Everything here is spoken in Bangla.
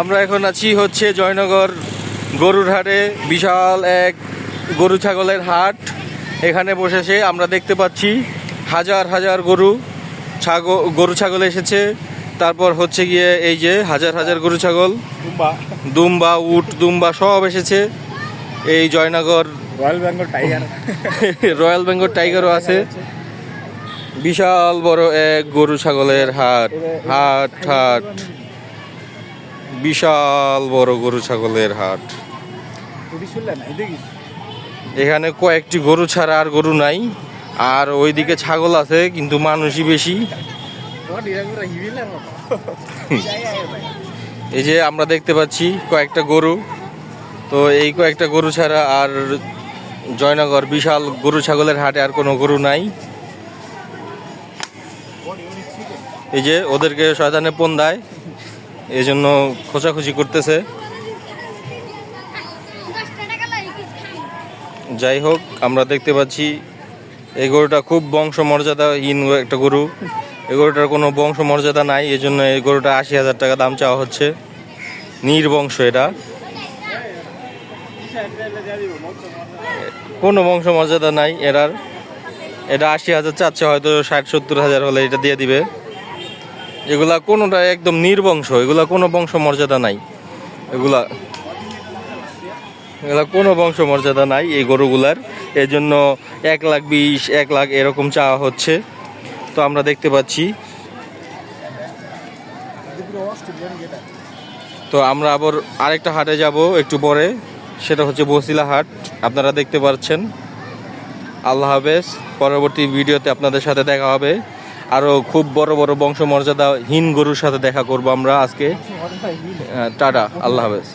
আমরা এখন আছি হচ্ছে জয়নগর গরুর হাটে বিশাল এক গরু ছাগলের হাট। এখানে বসেছে আমরা দেখতে পাচ্ছি হাজার হাজার গরু ছাগল গরু ছাগল এসেছে। তারপর হচ্ছে গিয়ে এই যে হাজার হাজার গরু ছাগল দুম্বা। দুম্বা উট দুম্বা সব এসেছে। এই Joynagar royal Bengal tiger. Royal Bengal টাইগারও আছে। বিশাল বড় এক গরু ছাগলের হাট। হাট হাট। বিশাল বড় গরু ছাগলের হাট। এখানে কয়েকটি গরু ছাড়া আর গরু নাই। আর ওইদিকে ছাগল আছে কিন্তু মানুষই বেশি। এই যে আমরা দেখতে পাচ্ছি কয়েকটা গরু। তো এই কয়েকটা গরু ছাড়া আর জয়নগর বিশাল গরু ছাগলের হাটে আর কোনো গরু নাই। এই যে ওদেরকে শয়তানে পণ দেয় এই জন্য খোঁচাখুচি করতেছে। যাই হোক, আমরা দেখতে পাচ্ছি এই গরুটা খুব বংশ মর্যাদাহীন একটা গরু। এই গরুটার কোনো বংশ মর্যাদা নাই এই জন্য এই গরুটা আশি হাজার টাকা দাম চাওয়া হচ্ছে। নির্বংশ এটা। কোনো বংশ মর্যাদা নাই এরার। এটা আশি হাজার চাচ্ছে, হয়তো ষাট সত্তর হাজার হলে এটা দিয়ে দিবে। এগুলা কোনোটা একদম নির্বংশ, এগুলা কোনো বংশ মর্যাদা নাই। এগুলা এগুলা কোনো বংশ মর্যাদা নাই এই গরুগুলার। এই জন্য এক লাখ বিশ, এক লাখ এরকম চাওয়া হচ্ছে। তো আমরা দেখতে পাচ্ছি। তো আমরা আবার আরেকটা হাটে যাব একটু পরে, সেটা হচ্ছে বসিলা হাট। আপনারা দেখতে পাচ্ছেন। আল্লাহ হাফেজ, পরবর্তী ভিডিওতে আপনাদের সাথে দেখা হবে। আরও খুব বড় বড় বংশ মর্যাদাহীন গরুর সাথে দেখা করব আমরা আজকে। টাটা, আল্লাহ হাফেজ।